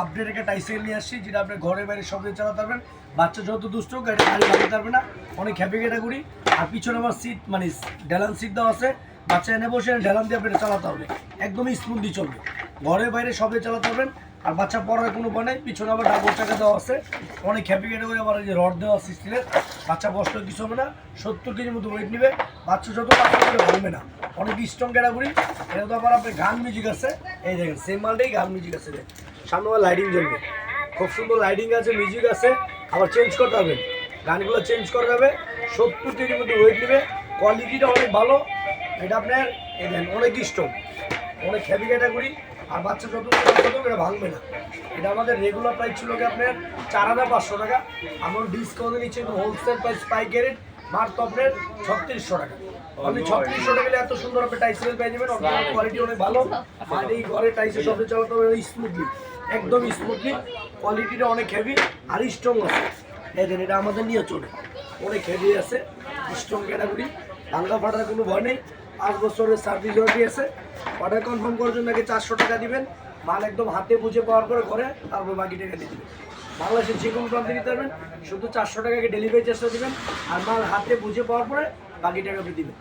Update একটা টাইসাইকেল নিয়ে আসছি, যেটা আপনার ঘরে বাইরে সব দিয়ে চালাতে পারবেন। বাচ্চা যত দুষ্ট গাড়ি গাড়ি ভাঙতে পারবে না। অনেক হ্যাপি ক্যাটাগরি আর পিছনে আমার সিট মানে ডেলান সিট দেওয়া আছে। বাচ্চা এনে বসে ডেলান দিয়ে আপনি চালাতে হবে। একদমই স্মুথলি চলবে। ঘরে বাইরে সব দিয়ে চালাতে পারবেন। আর বাচ্চা পড়ার কোনো উপায় নেই। পিছনে আবার ডাবল চাকা দেওয়া আছে। অনেক হ্যাপি ক্যাটাগরি আবার যে রড দেওয়া আছে স্টিলের বাচ্চা কষ্ট কিছু হবে না। সত্তর কেজির মতো ওয়েট নেবে। বাচ্চা যত বাচ্চা ভাঙবে না। অনেক স্ট্রং ক্যাটাগরি এটা তো আবার আপনার গান মিউজিক আছে। এই দেখেন সেম মালটাই গান মিউজিক আছে। সামনে লাইটিং জ্বলবে। খুব সুন্দর লাইটিং আছে মিউজিক আছে। আবার চেঞ্জ করতে হবে। গানগুলো চেঞ্জ করা যাবে। সত্তর কেজির মধ্যে ওয়েট নেবে। কোয়ালিটিটা অনেক ভালো। এটা আপনার, এই দেখেন অনেক স্ট্রং অনেক হেভি ক্যাটাগরি আর বাচ্চা যত যত এটা ভাঙবে না। এটা আমাদের রেগুলার প্রাইস ছিল কি আপনার চার হাজার পাঁচশো টাকা। আমার ডিসকাউন্টে নিচ্ছে হোলসেল প্রাইস পাইকারি মার তো আপনার ছত্রিশশো টাকা। আপনি ছত্রিশশো টাকা এত সুন্দর আপনি টাইসেল পেয়ে যাবেন কোয়ালিটি অনেক ভালো। আর এই ঘরে টাইসের সবই চালাতে হবে স্মুথলি একদম স্মুথলি কোয়ালিটিটা অনেক হেভি আর স্ট্রং আছে। দেখেন এটা আমাদের নিয়ে চলে। অনেক হেভি আছে স্ট্রং ক্যাটাগরি ভাঙ্গা ফাটার কোনো ভয় নেই। পাঁচ বছরের সার্ভিস ওয়ারেন্টি আছে। অর্ডার কনফার্ম করার জন্য আগে চারশো টাকা দিবেন। মাল একদম হাতে বুঝে পাওয়ার পরে ঘরে তারপর বাকি টাকা দিয়ে দিবেন। বাংলাদেশের যে কোনো প্রান্তে দিতে পারবেন। শুধু চারশো টাকাকে ডেলিভারি চার্জটা দেবেন। আর মাল হাতে বুঝে পাওয়ার পরে বাকি টাকা দিবেন।